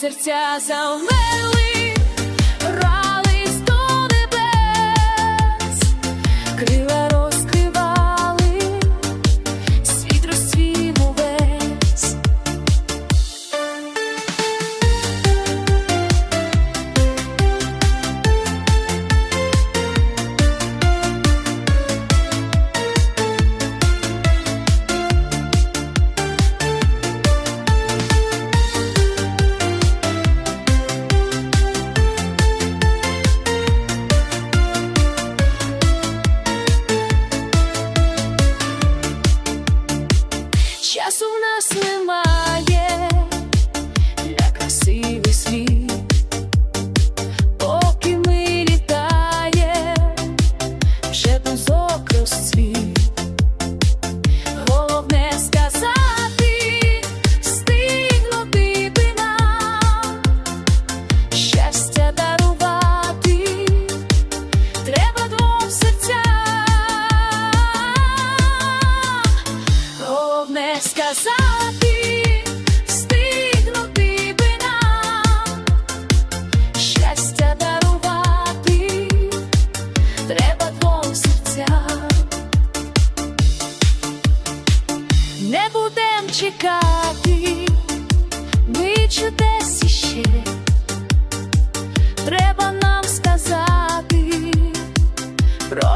серця замерли,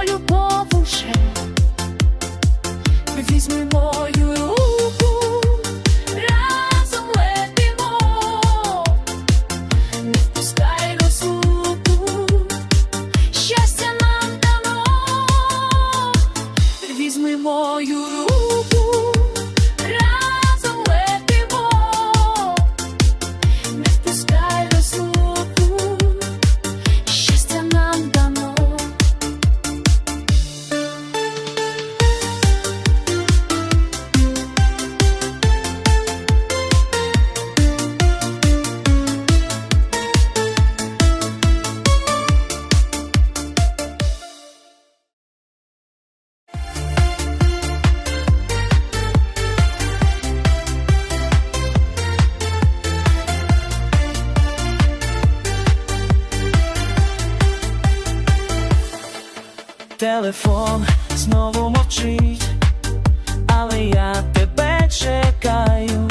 любов уже. Візьми мою руку, разом летимо, не впускай розлуку, щастя нам дано, візьми мою руку, Телефон знову мовчить, але я тебе чекаю.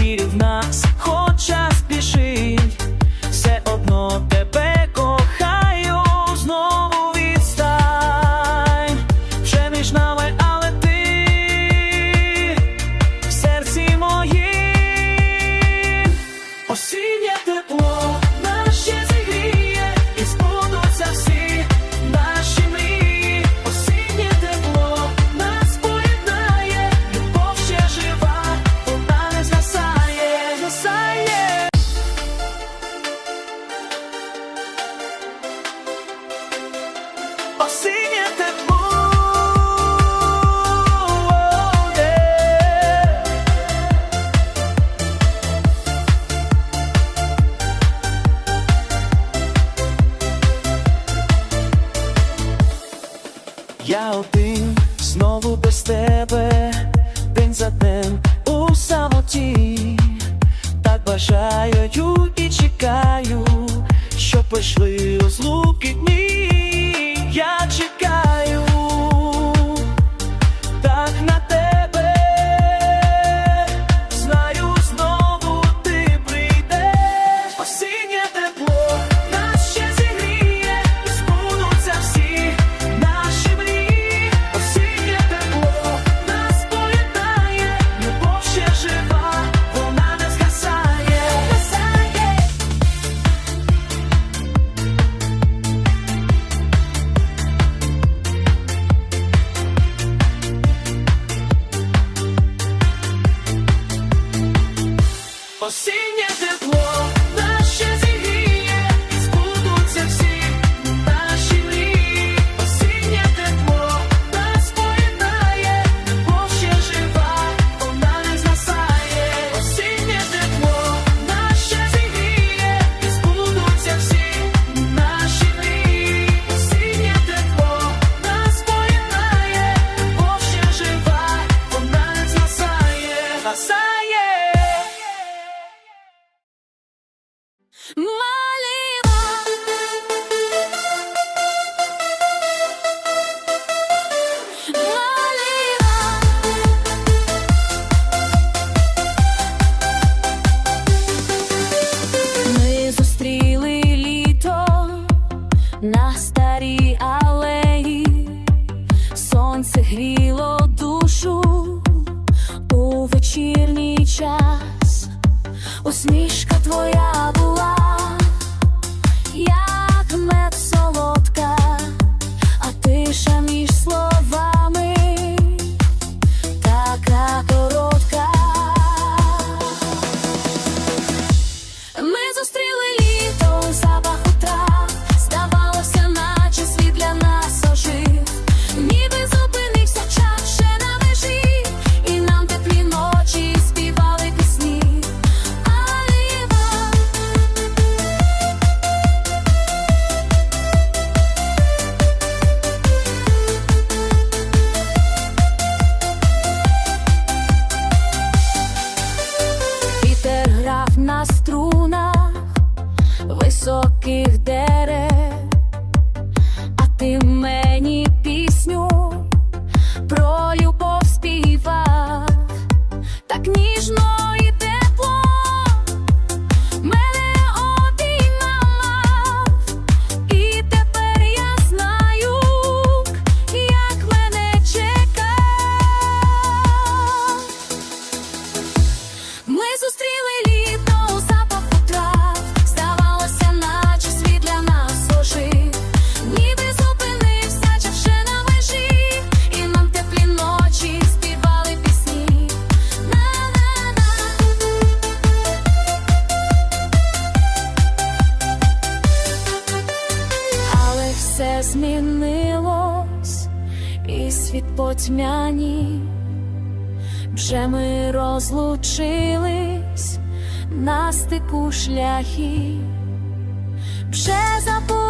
Вірю в нас, хоч час спішить, все одно тебе кохаю, знову відстань, вже між нами, але ти в серці моїм. Осіннє тепло Я один знову без тебе, день за днем у самоті, так бажаю і чекаю, що прийшли розлуки дні. Я чекаю, See. sing My світ. Вже ми розлучились на стику шляхів, вже забули.